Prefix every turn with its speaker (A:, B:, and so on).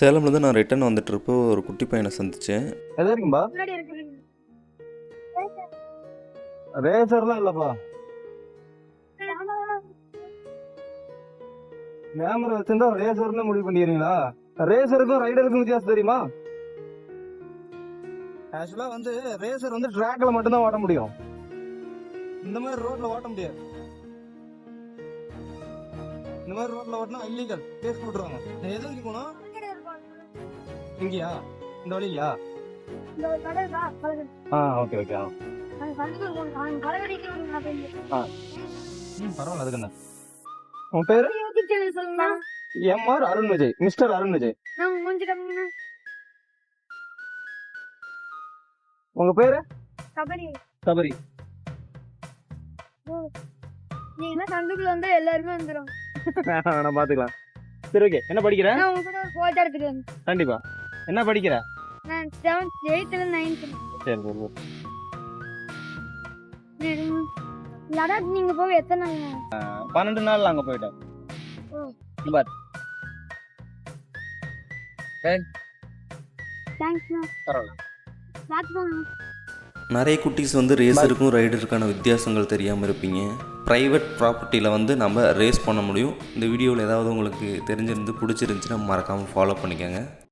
A: சேலம்லேருந்து நான் ரிட்டர்ன் வந்துட்டுருப்போ ஒரு குட்டி பையனை சந்தித்தேன்
B: எது இருக்கும்பா
C: முன்னாடி இருக்கு
B: ரேசர்லாம் இல்லப்பா. கேமரா வச்சிருந்தா ரேசர்னு முடிவு பண்ணிடுறீங்களா ரேசருக்கும் ரைடருக்கும் வித்தியாசம் தெரியுமா? ஆக்சுவலா வந்து ரேசர் வந்து ட்ராக்ல மட்டும்தான் ஓட்ட முடியும். இந்த மாதிரி ரோட்ல ஓட்ட முடியாது. இந்த மாதிரி ரோட்ல ஓட்டினா இல்லீகல் கேஸ் போட்டுருவாங்க நான் எது இங்கயா இந்த வழியா ஆ ஓகே ஓகே ஆ. ம் பரவாயில்ல அதுக்கு என்ன? உன் பேரு? எம்ஆர் அருண் விஜய். மிஸ்டர் அருண் விஜய். உங்க பேரு?
C: கபடி
B: சபரி
C: நீங்க சந்துக்குள்ள வந்தா எல்லாருமே வந்துடும்
B: நான் பாத்துக்கலாம் சரி ஓகே என்ன படிக்கிற?
C: நான் உங்க கூட போட்டோ எடுத்துட்டு வந்தேன்.
B: கண்டிப்பா. என்ன படிக்கிற?
C: நான் செவன்த் எயித்துல நைன்த்
B: சரி சரி.
C: லடாக் நீங்க போக எத்தனை நாள்?
B: பன்னெண்டு நாள் அங்க போயிட்டோம்
C: போங்க.
A: நிறைய குட்டீஸ் வந்து ரேஸருக்கும் ரைடருக்கான வித்தியாசங்கள் தெரியாமல் இருப்பீங்க. ப்ரைவேட் ப்ராப்பர்ட்டியில் வந்து நம்ம ரேஸ் பண்ண முடியும். இந்த வீடியோவில் ஏதாவது உங்களுக்கு தெரிஞ்சிருந்து பிடிச்சிருந்துச்சுன்னா மறக்காமல் ஃபாலோ பண்ணிக்கோங்க.